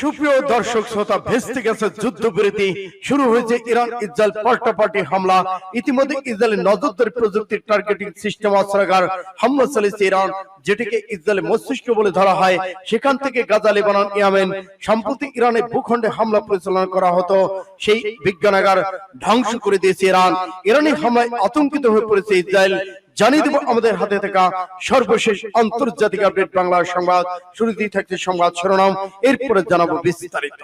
সুপ্রিয় দর্শক শ্রোতা ভেস্তে গেছে যুদ্ধবিরতি শুরু হয়েছে ইরান ইসরায়েল পাল্টাপাল্টি হামলা। ইতিমধ্যে ইসরায়েলের নজরদারি প্রযুক্তির টার্গেটিং সিস্টেম অস্ত্রাগার হামলা চালিয়েছে ইরান, যেটিকে ইসরায়েলের মস্তিষ্ক বলে ধরা হয়। সেখান থেকে গাজা, লেবানন, ইয়ামেন সম্প্রতি ইরানের ভূখণ্ডে হামলা পরিচালনা করা হতো। সেই বিজ্ঞানাগার ধ্বংস করে দিয়েছে ইরান। ইরানি হামলায় আতঙ্কিত হয়ে পড়েছে ইসরায়েল। জানিয়ে দেব আমাদের হাতে থাকা সর্বশেষ আন্তর্জাতিক আপডেট বাংলা সংবাদ। শুরুতেই থাকছে সংবাদ শিরোনাম। এরপরে জানাব বিস্তারিত।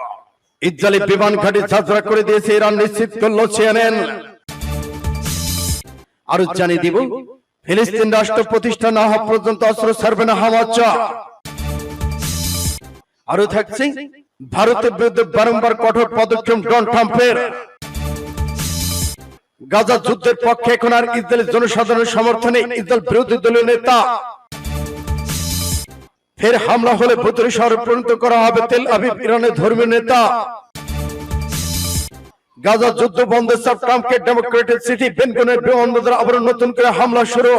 ইসরায়েলি বিমান ঘাটে যাত্রা করে দিয়েছে ইরান নিশ্চিত করল সিএনএন। আরও জানিয়ে দিব ফিলিস্তিন রাষ্ট্র প্রতিষ্ঠা না হওয়া পর্যন্ত অস্ত্র ছাড়বে না হামাচ আরও থাকছে ভারতের বিরুদ্ধে বারংবার কঠোর পদক্ষেপ ডোনাল্ড ট্রাম্পের। গাজা যুদ্ধের পক্ষে এখন আর ইসরায়েলের জনসাধারণের সমর্থনে ইসরায়েল বিরোধী দলীয় নেতা। ফের হামলা হলে ভুতুরে শহরে পরিণত করা হবে তেল আবিব ইরানের ধর্মীয় নেতা। গাজা যুদ্ধ বন্ধে সব ট্রাম্পকে ডেমোক্রেটিক সিটি বেনগনের বিমানবন্দর আবার নতুন করে হামলা শুরু।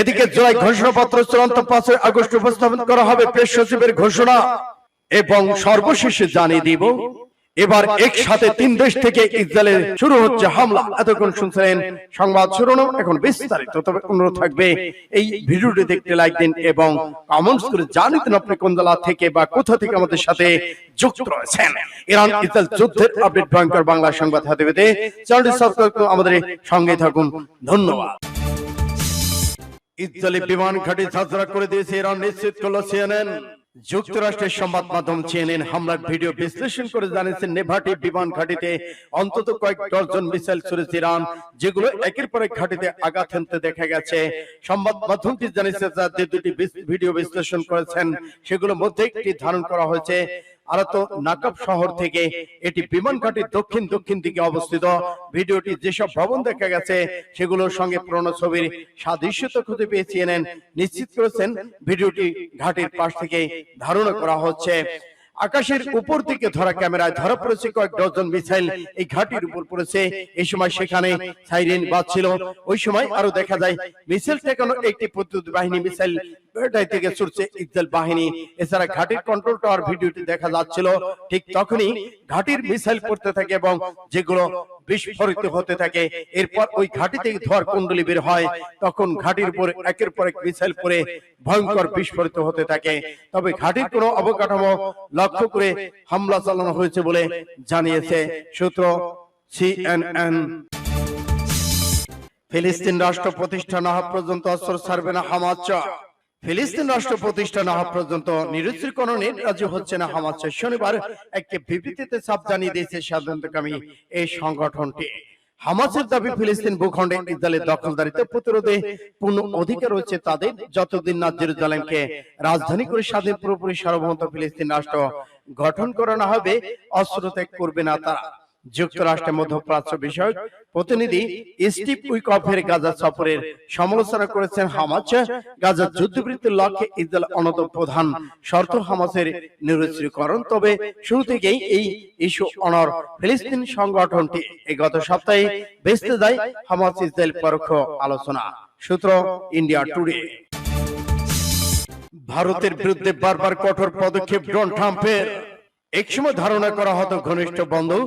এদিকে জুলাই ঘোষণাপত্র চূড়ান্ত পাঁচই আগস্ট উপস্থাপন করা হবে প্রেস সচিবের ঘোষণা। এবং সর্বশেষে জানিয়ে দিব এবার একসাথে তিন দেশ থেকে ইসরায়েলের শুরু হচ্ছে হামলা। এতক্ষণ শুনছিলেন সংবাদ শিরোনাম। এখন বিস্তারিত। তবে অনুরোধ থাকবে এই ভিডিওটি দেখতে লাইক দিন এবং কমেন্টস করে জানিতেন আপনি কোন জেলা থেকে বা কোথা থেকে আমাদের সাথে যুক্ত রয়েছেন। ইরান ইসরায়েল যুদ্ধের আপডেট ভয়ঙ্কর বাংলা সংবাদ হাতে পেতে চ্যানেলটি সাবস্ক্রাইব করে আমাদের সঙ্গে থাকুন। ধন্যবাদ। ইসরায়েলি বিমান ঘাঁটি যাত্রা করে দিয়েছে ইরান নিশ্চিত করল সিএনএন যুক্তরাষ্ট্রের সংবাদ মাধ্যম চেনেন হামলার ভিডিও বিশ্লেষণ করে জানিয়েছেন নেভাটি বিমান ঘাটিতে অন্তত কয়েক ডজন মিসাইল ছুড়েছে ইরান যেগুলো একের পর এক ঘাটিতে আঘাত হানতে দেখা গেছে। সংবাদ মাধ্যমটি জানিয়েছে যা যে দুটি ভিডিও বিশ্লেষণ করেছেন সেগুলোর মধ্যে একটি ধারণ করা হয়েছে। আরত নাকাব শহর থেকে এটি বিমান ঘাটির দক্ষিণ দক্ষিণ দিকে অবস্থিত। ভিডিওটি যেসব ভবন দেখা গেছে সেগুলোর সঙ্গে পুরনো ছবির সাদৃশ্যতা খুঁজে পেয়েছিলেন। নিশ্চিত করেছেন ভিডিওটি ঘাটির পাশ থেকে ধারণা করা হচ্ছে আকাশের উপর থেকে ধরা ক্যামেরায় ধরা পড়েছে কয়েক ডজন মিসাইল এই ঘাটির উপর পড়েছে। এই সময় সেখানে সাইরেন বাজছিল। ওই সময় আরও দেখা যায় মিসাইল ঠেকানো একটি প্রতিরোধ বাহিনী মিসাইল বেটাই থেকে ছুটছে ইসরায়েল বাহিনী। এছাড়া ঘাটির কন্ট্রোল টাওয়ার ভিডিওটি দেখা যাচ্ছিল। ঠিক তখনই ঘাটির মিসাইল পড়তে থাকে এবং যেগুলো বিস্ফোরিত হতে থাকে। এরপর ওই ঘাটি থেকে ধোয়ার কুণ্ডলি বের হয়। তখন ঘাটির উপর একের পর এক মিসাইল পরে ভয়ঙ্কর বিস্ফোরিত হতে থাকে। তবে ঘাটির কোনো অবকাঠামো লক্ষ্য করে হামলা চালানো হয়েছে বলে জানিয়েছে সূত্র সিএনএন। ফিলিস্তিন রাষ্ট্র প্রতিষ্ঠা না হওয়া পর্যন্ত অস্ত্র ছাড়বে না হামাচ ফিলিস্তিন রাষ্ট্র প্রতিষ্ঠা না হওয়া পর্যন্ত নিরস্ত্রীকরণে রাজি হচ্ছে না হামাচ শনিবার। একটি বিবৃতিতে চাপ জানিয়ে দিয়েছে স্বাধীনতাকামী এই সংগঠনটি। হামাসের দাবি ফিলিস্তিন ভূখণ্ডে ইসরায়েলের দখলদারিত্ব প্রতিরোধে পূর্ণ অধিকার রয়েছে তাদের। যতদিন না জেরুজালেমকে রাজধানী করে স্বাধীন পুরোপুরি সার্বভৌমত্ব ফিলিস্তিন রাষ্ট্র গঠন করা না হবে অস্ত্র ত্যাগ করবে না তারা। যুক্তরাষ্ট্রের মধ্যপ্রাচ্য বিষয়ক প্রতিনিধি স্টিভ উইকফের গাজা সফরের সমালোচনা করেছেন হামাস গাজা যুদ্ধবৃত্তির লক্ষ্যে ইসরায়েল অনত প্রধান শর্ত হামাসের নিরস্ত্রীকরণ তবে শুরু থেকেই এই ইস্যু অনর ফিলিস্তিন সংগঠনটি এই গত সপ্তাহে বেসতে যায় হামাস ইসরায়েল পরোক্ষ আলোচনা। সূত্র ইন্ডিয়া টুডে। ভারতের বিরুদ্ধে বারবার কঠোর পদক্ষেপ ডোনাল্ড ট্রাম্পের। একসময় ধারণা করা হতো ঘনিষ্ঠ বন্ধু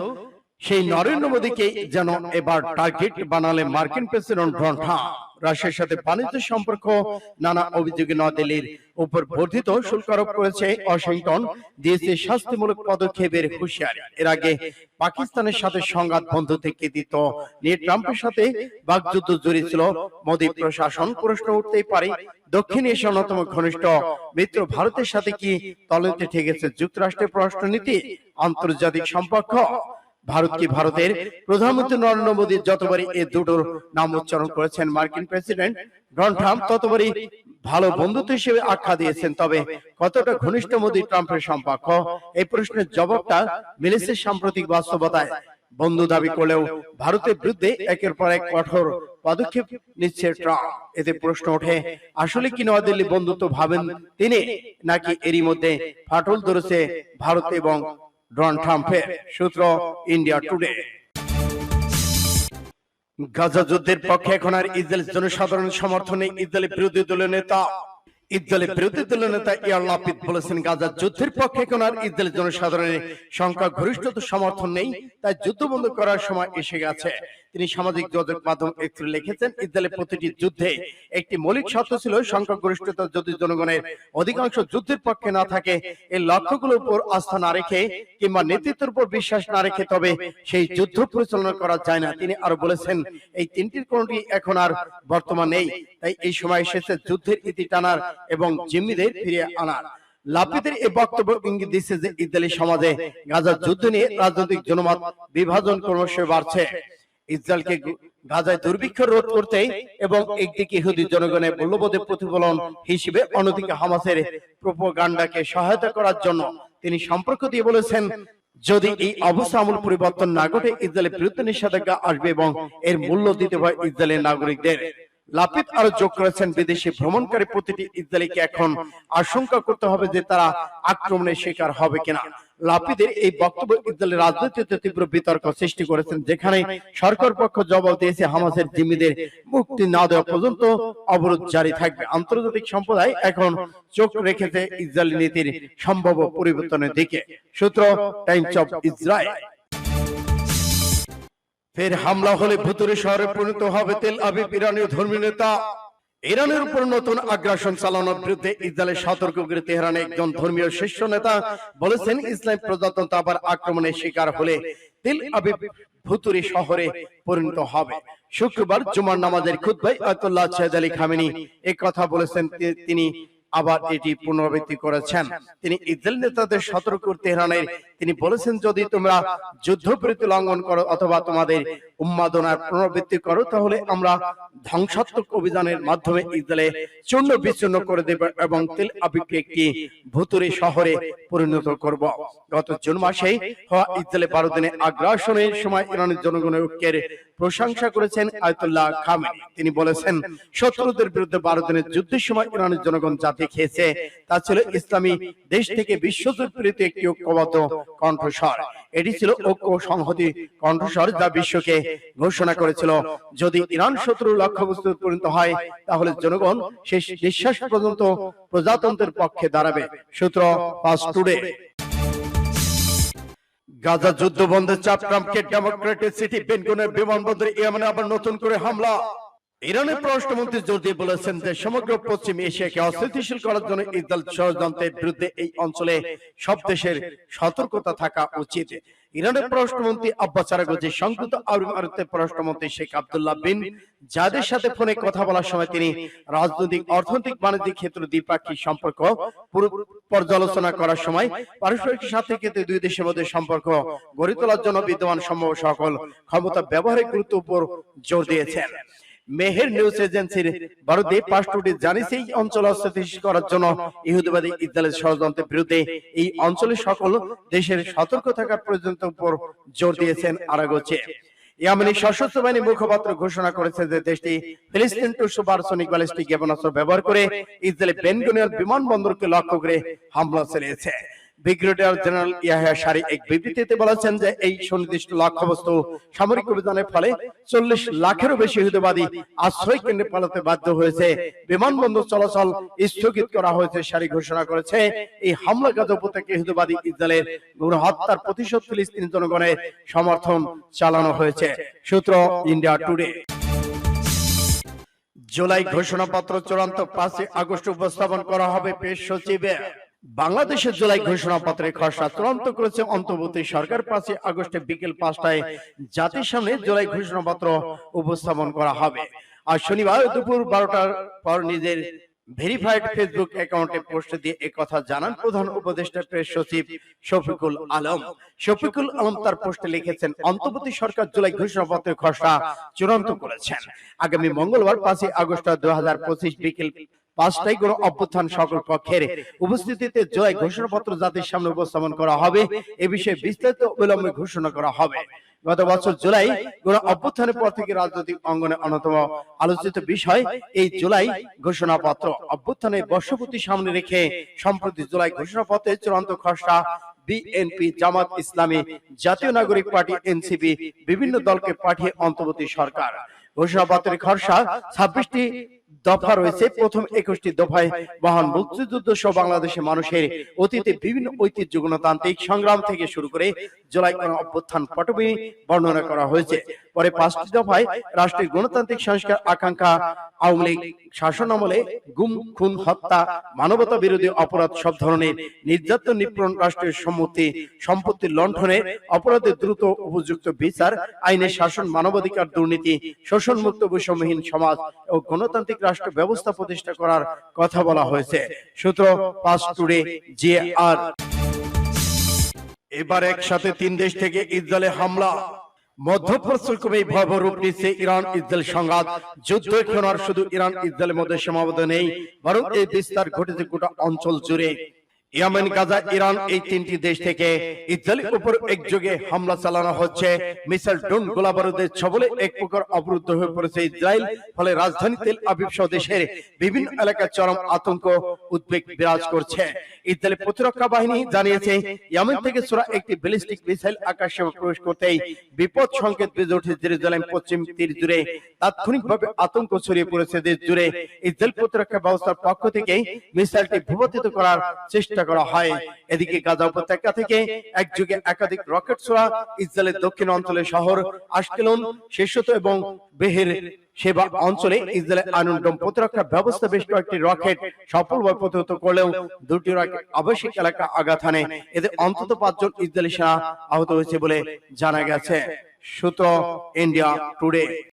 সেই নরেন্দ্র মোদীকে যেন এবার টার্গেট বানালে মার্কিন প্রেসিডেন্ট ডোনাল্ড ট্রাম্প। রাশিয়ার সাথে বাণিজ্য সম্পর্ক নানা অভিযোগে নয়াদিল্লির উপর বর্ধিত শুল্ক আরোপ করেছে ওয়াশিংটন দিয়েছে শাস্তিমূলক পদক্ষেপের হুঁশিয়ারি। এর আগে পাকিস্তানের সাথে সংঘাত বন্ধুতে কৃতিত্ব নিয়ে ট্রাম্পের সাথে বাগযুদ্ধ জড়িয়েছিল মোদী প্রশাসন প্রশ্ন উঠতেই পারে। দক্ষিণ এশিয়ার অন্যতম ঘনিষ্ঠ মিত্র ভারতের সাথে কি তলতে ঠেকেছে যুক্তরাষ্ট্রের পররাষ্ট্রনীতি? আন্তর্জাতিক সম্পর্ক ভারত কি ভারতের প্রধানমন্ত্রী নরেন্দ্র মোদী যতবারই এই দুটোর নাম উচ্চারণ করেছেন মার্কিন প্রেসিডেন্ট ডোনাল্ড ট্রাম্প ততবারই ভালো বন্ধুত্ব হিসেবে আখ্যা দিয়েছেন তবে কতটা ঘনিষ্ঠ মোদী ট্রাম্পের সম্পর্ক এই প্রশ্নের জবাবটা মিলেছে সাম্প্রতিক বাস্তবতায়। বন্ধু দাবি করলেও ভারতের বিরুদ্ধে একের পর এক কঠোর পদক্ষেপ নিচ্ছে ট্রাম্প। এতে প্রশ্ন ওঠে আসলে কি নয়াদিল্লি বন্ধুত্ব ভাবেন তিনি নাকি এরই মধ্যে ফাটল ধরেছে ভারত এবং ডোনাল্ড ট্রাম্পের সূত্র ইন্ডিয়া টুডে গাজা যুদ্ধের পক্ষে এখন আর ইসরায়েল জনসাধারণ সমর্থনে ইসরায়েলের বিরোধী দলীয় নেতা ইসরায়েলের বিরোধী দলীয় নেতা ইয়ার লাপিদ বলেছেন গাজা যুদ্ধের পক্ষে এখন আর ইসরায়েল জনসাধারণের সংখ্যা গরিষ্ঠতা সমর্থন নেই তাই যুদ্ধ বন্ধ করার সময় এসে গেছে। তিনি সামাজিক যোগাযোগ মাধ্যম এক্সে লিখেছেন। ইসরায়েলের প্রতিটি যুদ্ধে একটি মৌলিক সত্য ছিল সংখ্যা গরিষ্ঠতা যদি জনগণের অধিকাংশ যুদ্ধের পক্ষে না থাকে, এই লক্ষ্যগুলোর উপর আস্থা না রেখে কিংবা নেতৃত্বের উপর বিশ্বাস না রেখে, তবে সেই যুদ্ধ পরিচালনা করা যায় না। তিনি আরও বলেছেন, এই তিনটির কোনটি এখন আর বর্তমান নেই। তাই এই সময় এসেছে যুদ্ধের ইতি টানার এবং জিম্মিদের ফিরিয়ে আনার। লাপিদের এই বক্তব্য ইঙ্গিত দিচ্ছে যে ইসরায়েলি সমাজে গাজার যুদ্ধ নিয়ে রাজনৈতিক জনমত বিভাজন ক্রমশ বাড়ছে। ইসরায়েলকে গাজায় দুর্ভিক্ষ রোধ করতে এবং একদিকে ইহুদি জনগণের মূল্যবোধের প্রতিফলন হিসেবে অন্যদিকে হামাসের প্রোপাগান্ডাকে সহায়তা করার জন্য তিনি সম্পর্ক দিয়ে বলেছেন যদি এই অবস্থা আমূল পরিবর্তন না ঘটে ইসরায়েলের বিরুদ্ধে নিষেধাজ্ঞা আসবে এবং এর মূল্য দিতে হয় ইসরায়েলের নাগরিকদের। লাপিত আরও যোগ করেছেন বিদেশি ভ্রমণকারী প্রতিটি ইসরায়েলিকে এখন আশঙ্কা করতে হবে যে তারা আক্রমণের শিকার হবে কিনা। লাপিদের এই বক্তব্য ইসরায়েলের রাজনীতিতে তীব্র বিতর্ক সৃষ্টি করেছেন, যেখানে সরকার পক্ষ জবাব দিয়েছে হামাসের জিম্মিদের মুক্তি না দেওয়া পর্যন্ত অবরোধ জারি থাকবে। আন্তর্জাতিক সম্প্রদায় এখন চোখ রেখেছে ইসরায়েলি নীতির সম্ভাব্য পরিবর্তনের দিকে। সূত্র টাইমস অফ ইসরায়েল। ফের হামলা হলে ভুতুরে শহরে পরিণত হবে তেল আবিব ইরানীয় ধর্মীয় নেতা। ইরানের উপর নতুন আগ্রাসন চালানোর বিরুদ্ধে ইসরায়েলের সতর্ক করে তেহরানে একজন ধর্মীয় শীর্ষ নেতা বলেছেন, ইসলাম প্রজাতন্ত্র আবার আক্রমণের শিকার হলে তেল আবিব ভুতুরি শহরে পরিণত হবে। শুক্রবার জুমার নামাজের খুতবাই আয়তুল্লাহ সৈয়দ আলী খামেনি কথা বলেছেন তিনি আবার এটি পুনরাবৃত্তি করেছেন। তিনি ইসরায়েল নেতাদের সতর্ক তেহরানের তিনি বলেছেন, যদি তোমরা যুদ্ধবিরতি লঙ্ঘন করো অথবা তোমাদের উন্মাদনার পুনরাবৃত্তি করো, তাহলে আমরা ধ্বংসাত্মক অভিযানের মাধ্যমে ইসরায়েলে চূর্ণ বিচ্ছিন্ন করে দেব এবং তেল আবিবকে একটি ভুতুরে শহরে পরিণত করব। গত জুন মাসে হওয়া ইসরায়েলে বারো দিনের আগ্রাসনের সময় ইরানের জনগণের ঐক্যের প্রশংসা করেছেন আয়তুল্লাহ খামেনি। তিনি বলেছেন, শত্রুদের বিরুদ্ধে বারো দিনের যুদ্ধের সময় ইরানের জনগণ জাতি খেয়েছে তা ছিল ইসলামী দেশ থেকে বিশ্বজুড় একটি ঐক্যবদ্ধ কণ্ঠস্বর। এটি ছিল ঐক্য সংহতি কণ্ঠস্বর যা বিশ্বকে ঘোষণা করেছিল। যদি ইরান শত্রুর লক্ষ্যবস্তু পরিণত হয়, তাহলে জনগণ শেষ নিঃশ্বাস পর্যন্ত প্রজাতন্ত্রের পক্ষে দাঁড়াবে। সূত্র ফাস্ট টুডে। গাজা যুদ্ধ বন্ধের চাপ ট্রাম্পকে ডেমোক্রেটিক সিটি বেনগুনের বিমানবন্দরে ইয়েমেনে আবার নতুন করে হামলা। ইরানের পররাষ্ট্রমন্ত্রী জোর দিয়ে বলেছেন যে সমগ্র পশ্চিম এশিয়াকে অস্থিতিশীল করার জন্য ইসরায়েল ষড়যন্ত্রের বিরুদ্ধে এই অঞ্চলে সব দেশের সতর্কতা থাকা উচিত। ইরানের পররাষ্ট্রমন্ত্রী আব্বাস আরাগজি সংযুক্ত আরব আমিরাতের পররাষ্ট্রমন্ত্রী শেখ আব্দুল্লাহ বিন যাদের সাথে ফোনে কথা বলার সময় তিনি রাজনৈতিক অর্থনৈতিক বাণিজ্যিক ক্ষেত্রে দ্বিপাক্ষিক সম্পর্ক পর্যালোচনা করার সময় পারস্পরিক স্বার্থের ক্ষেত্রে দুই দেশের মধ্যে সম্পর্ক গড়ে তোলার জন্য বিদ্যমান সম্ভব সকল ক্ষমতা ব্যবহারের গুরুত্ব উপর জোর দিয়েছেন। মেহের নিউজ এজেন্সির ভারতে পাসপোর্টে জানিয়েছে এই অঞ্চল অস্থিতিশীল করার জন্য ইহুদিবাদী ইসরায়েলের ষড়যন্ত্রের বিরুদ্ধে এই অঞ্চলের সকল দেশের সতর্ক থাকার প্রয়োজনীয়তার উপর জোর দিয়েছেন আরাগোচে। সশস্ত্র বাহিনী মুখপাত্র ঘোষণা করেছে যে দেশটি ফিলিস্তিন টু সুপারসনিক ব্যালিস্টিক ক্ষেপণাস্ত্র ব্যবহার করে ইসরায়েলের বেনগুনিয়ার বিমানবন্দরকে লক্ষ্য করে হামলা চালিয়েছে। ব্রিগেডিয়ার জেনারেল ইয়াহিয়া সারি এক বিবৃতিতে বলেছেন যে এই সুনির্দিষ্ট লক্ষ্যবস্তু সামরিক অভিযানের ফলে চল্লিশ লাখেরও বেশি ইহুদিবাদী আশ্রয় কেন্দ্রে পালাতে বাধ্য হয়েছে। বিমানবন্দর চলাচল স্থগিত করা হয়েছে সারি ঘোষণা করেছে। এই হামলা গাজা উপত্যকা ইহুদিবাদী ইসরায়েলের গণহত্যার প্রতিশোধ ফিলিস্তিনি জনগণের সমর্থন চালানো হয়েছে। সূত্র ইন্ডিয়া টুডে জুলাই ঘোষণাপত্র চূড়ান্ত পাঁচই আগস্ট উপস্থাপন করা হবে পেশ সচিবে বাংলাদেশের জুলাই ঘোষণাপত্রের খসড়া চূড়ান্ত করেছে অন্তর্বর্তী সরকার পাঁচই আগস্টে বিকেল পাঁচটায় জাতির সামনে জুলাই ঘোষণাপত্র উপস্থাপন করা হবে। আর শনিবার দুপুর বারোটার পর নিজের ভেরিফাইড ফেসবুক অ্যাকাউন্টে পোস্ট দিয়ে একথা জানান প্রধান উপদেষ্টা প্রেস সচিব শফিকুল আলম। শফিকুল আলম তার পোস্টে লিখেছেন অন্তর্বর্তী সরকার জুলাই ঘোষণাপত্রের খসড়া চূড়ান্ত করেছেন। আগামী মঙ্গলবার পাঁচই আগস্ট দু হাজার পঁচিশ বিকেল পাঁচটায় কোন অভ্যুত্থান সকল পক্ষের উপস্থিতিতে জয় ঘোষণাপত্র জাতির সামনে উপস্থাপন করা হবে। এ বিষয়ে বিস্তারিত অবিলম্বে ঘোষণা করা হবে। গত বছর জুলাই কোন অভ্যুত্থানের পর থেকে রাজনৈতিক অঙ্গনে অন্যতম আলোচিত বিষয় এই জুলাই ঘোষণাপত্র। অভ্যুত্থানের বর্ষপতি সামনে রেখে সম্প্রতি জুলাই ঘোষণাপত্রের চূড়ান্ত খসড়া বিএনপি জামাত ইসলামী জাতীয় নাগরিক পার্টি এনসিপি বিভিন্ন দলকে পাঠিয়ে অন্তর্বর্তী সরকার। ঘোষণাপত্রের খসড়া ছাব্বিশটি দফা রয়েছে প্রথম একুশটি দফায়। মহান মুক্তিযুদ্ধ সহ বাংলাদেশের মানুষের অতীতে বিভিন্ন ঐতিহ্য গণতান্ত্রিক সংগ্রাম থেকে শুরু করে জুলাই অভ্যুত্থান পটভূমি বর্ণনা করা হয়েছে। পরে পাঁচটি দফায় রাষ্ট্রের গণতান্ত্রিক সংস্কার আকাঙ্ক্ষা আওয়ামী লীগ শাসন আমলে গুম খুন হত্যা মানবতা বিরোধী অপরাধ সব ধরনের নির্যাতন নিপীড়ন রাষ্ট্রের সম্মতি সম্পত্তি লণ্ঠনের অপরাধের দ্রুত উপযুক্ত বিচার আইনের শাসন মানবাধিকার দুর্নীতি শোষণ মুক্ত বৈষম্যহীন সমাজ ও গণতান্ত্রিক রাষ্ট্র ব্যবস্থা প্রতিষ্ঠা করার কথা বলা হয়েছে। সূত্র পাঁচ টুডে জে আর এবার একসাথে তিন দেশ থেকে ইসরায়েলে হামলা। মধ্যপ্রাচ্যক্রমে ভয়াবহ রূপ নিচ্ছে ইরান ইসরায়েল সংঘাত। যুদ্ধ এখন আর শুধু ইরান ইসরায়েলের মধ্যে সীমাবদ্ধ নেই বরং এই বিস্তার ঘটেছে গোটা অঞ্চল জুড়ে। ইয়ামেন গাজা ইরান এই তিনটি দেশ থেকে ইসরায়েলের উপর একযোগে হামলা চালানো হচ্ছে। মিসাইল ড্রোন গোলাবারুদের ছবলে এক প্রকার অবরুদ্ধ হয়ে পড়েছে ইসরায়েল। ফলে রাজধানী তেল আবিব সহ দেশের বিভিন্ন এলাকায় চরম আতঙ্ক উদ্বেগ বিরাজ করছে। ইসরায়েলের প্রতিরক্ষা বাহিনী জানিয়েছে ইয়ামেন থেকে ছোড়া একটি ব্যালিস্টিক মিসাইল আকাশে প্রবেশ করতেই বিপদ সংকেত বেজে উঠে জেরুজালেম পশ্চিম তীর জুড়ে। তাৎক্ষণিকভাবে আতঙ্ক ছড়িয়ে পড়েছে দেশ জুড়ে। ইসরায়েল প্রতিরক্ষা ব্যবস্থার পক্ষ থেকে মিসাইলটি ভূপাতিত করার চেষ্টা করা হয়। এদিকে গাজা উপত্যকা থেকে একযোগে একাধিক রকেট ছোড়া ইসরায়েলের দক্ষিণ অঞ্চলের শহর আশকেলন শীর্ষত এবং বেহের সেবা অঞ্চলে ইসরায়েলের আয়রন প্রতিরক্ষা ব্যবস্থা বেশ কয়েকটি রকেট সফলভাবে প্রতিহত করলেও দুটি রকেট আবাসিক এলাকা আঘাত হানে। এতে অন্তত পাঁচজন ইসরায়েলি সেনা আহত হয়েছে বলে জানা গেছে। সূত্র ইন্ডিয়া টুডে।